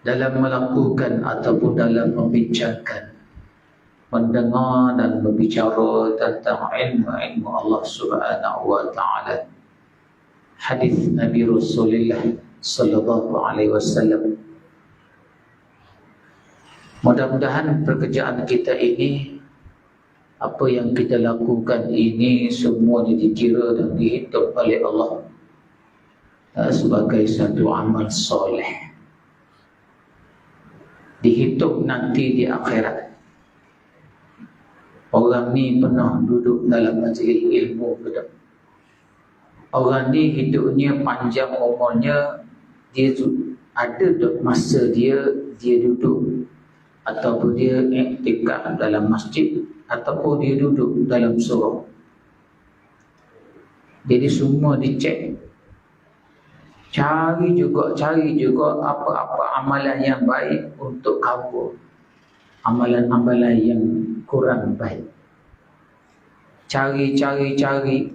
dalam melakukan ataupun dalam membincangkan mendengar dan berbicara tentang ilmu-ilmu Allah Subhanahu wa taala. Hadis Nabi Rasulullah sallallahu alaihi wasallam. Mudah-mudahan pekerjaan kita ini apa yang kita lakukan ini semua dikira dan dihitung oleh Allah eh, sebagai satu amal soleh. Dihitung nanti di akhirat. Orang ni pernah duduk dalam majlis ilmu ke Orang ni hidupnya panjang umurnya dia ada masa dia dia duduk ataupun dia iktikaf dalam masjid ataupun dia duduk dalam surau. Jadi semua dicek. Cari juga, cari juga apa-apa amalan yang baik untuk kabur. Amalan-amalan yang kurang baik. Cari, cari, cari